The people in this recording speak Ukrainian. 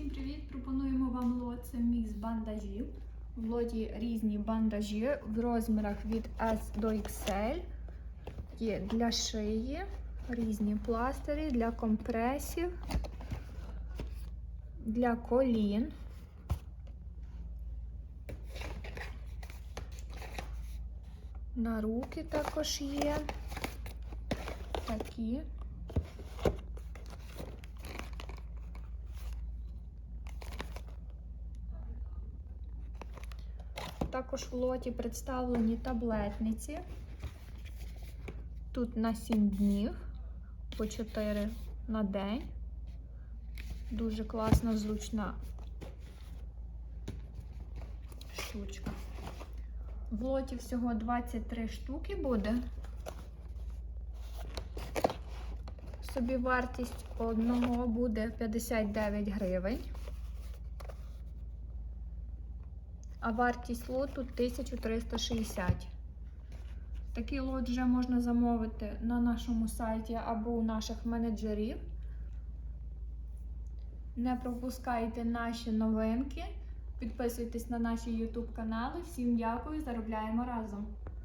Всім привіт! Пропонуємо вам лот. Це мікс бандажів. В лоті різні бандажі в розмірах від S до XL. Є для шиї, різні пластирі, для компресів, для колін. На руки також є. Такі. Також в лоті представлені таблетниці. Тут на 7 днів, по 4 на день. Дуже класна, зручна штучка. В лоті всього 23 штуки буде. Собівартість одного буде 59 гривень. А вартість лоту 1360. Такий лот вже можна замовити на нашому сайті або у наших менеджерів. Не пропускайте наші новинки. Підписуйтесь на наші YouTube канали. Всім дякую, заробляємо разом!